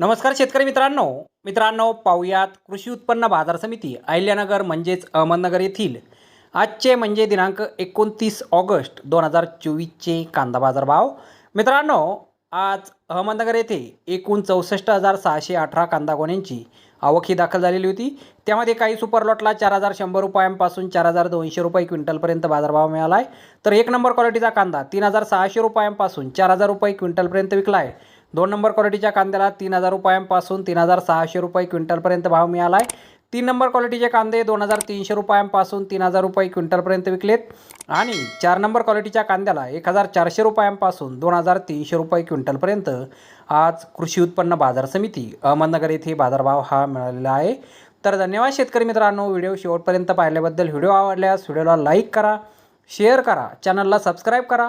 नमस्कार शेतकरी मित्रांनो. मित्रांनो पाहुयात कृषी उत्पन्न बाजार समिती अहिल्यानगर म्हणजेच अहमदनगर येथील. आजचे म्हणजे दिनांक एकोणतीस ऑगस्ट दोन हजार चोवीसचे कांदा बाजार भाव मित्रांनो आज अहमदनगर येथे एकूण चौसष्ट हजार सहाशे अठरा कांदा गोण्यांची आवक ही दाखल झालेली होती. त्यामध्ये काही सुपर लॉटला चार हजार शंभर रुपयांपासून चार हजार दोनशे रुपये क्विंटलपर्यंत बाजारभाव मिळाला आहे तर एक नंबर क्वालिटीचा कांदा तीन हजार सहाशे रुपयांपासून चार हजार रुपये क्विंटलपर्यंत विकला आहे दोन नंबर क्वालिटीच्या कांद्याला तीन हजार रुपयांपासून तीन हजार सहाशे रुपये क्विंटलपर्यंत भाव मिळाला आहे तीन नंबर क्वालिटीचे कांदे दोन हजार तीनशे रुपयांपासून तीन हजार रुपये क्विंटलपर्यंत विकलेत. आणि चार नंबर क्वालिटीच्या कांद्याला एक हजार चारशे रुपयांपासून दोन हजार तीनशे रुपये क्विंटलपर्यंत आज कृषी उत्पन्न बाजार समिती अहमदनगर येथे बाजारभाव हा मिळालेला आहे. तर धन्यवाद शेतकरी मित्रांनो व्हिडिओ शेवटपर्यंत पाहिल्याबद्दल. व्हिडिओ आवडल्यास व्हिडिओला लाईक करा शेअर करा चॅनलला सबस्क्राईब करा.